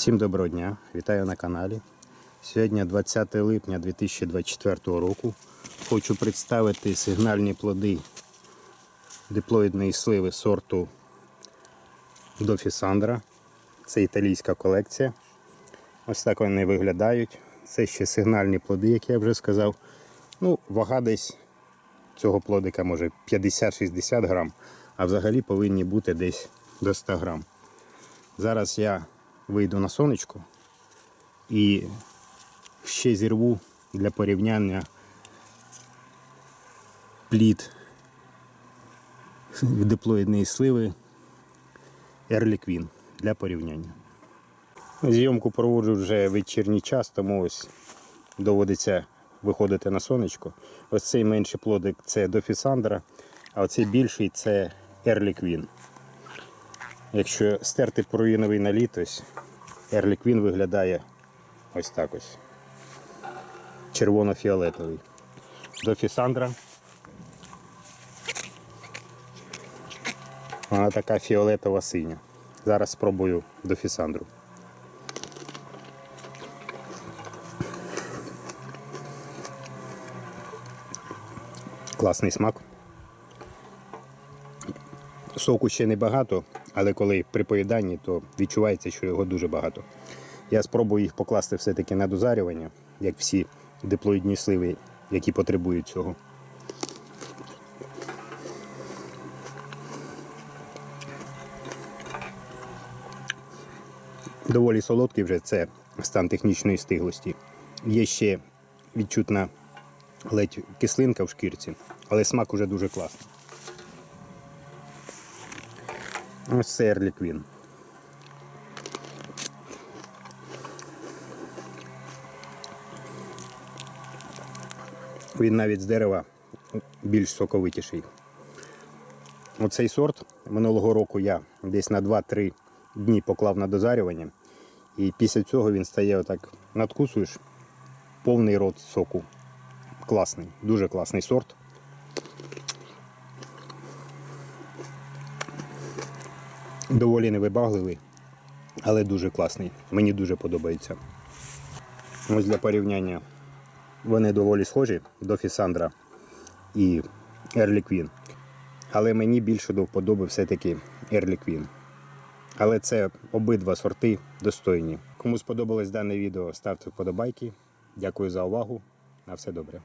Всім доброго дня, вітаю на каналі. Сьогодні 20 липня 2024 року. Хочу представити сигнальні плоди диплоїдної сливи сорту Дофісандра. Це італійська колекція. Ось так вони виглядають. Це ще сигнальні плоди, як я вже сказав. Ну, вага десь цього плодика може 50-60 грам, а взагалі повинні бути десь до 100 грам. Зараз я вийду на сонечко і ще зірву для порівняння плід диплоїдної сливи Queen для порівняння. Зйомку проводжу вже вечірній час, тому ось доводиться виходити на сонечко. Ось цей менший плодик це Дофісандра, а оцей більший це Queen. Якщо стерти проїновий наліт, ось Queen виглядає ось так ось. Червоно-фіолетовий. Дофісандра. Вона така фіолетова синя. Зараз спробую дофісандру. Класний смак. Соку ще не багато, але коли при поїданні, то відчувається, що його дуже багато. Я спробую їх покласти все-таки на дозарювання, як всі диплоїдні сливи, які потребують цього. Доволі солодкий вже це стан технічної стиглості. Є ще відчутна ледь кислинка в шкірці, але смак уже дуже класний. Ось Early Queen. Він навіть з дерева більш соковитіший. Оцей сорт минулого року я десь на 2-3 дні поклав на дозарювання. І після цього він стає отак, надкусуєш, повний рот соку. Класний, дуже класний сорт. Доволі невибагливий, але дуже класний. Мені дуже подобається. Ось для порівняння вони доволі схожі до Фісандра і Early Queen. Але мені більше до вподоби все-таки Early Queen. Але це обидва сорти достойні. Кому сподобалось дане відео, ставте вподобайки. Дякую за увагу. На все добре.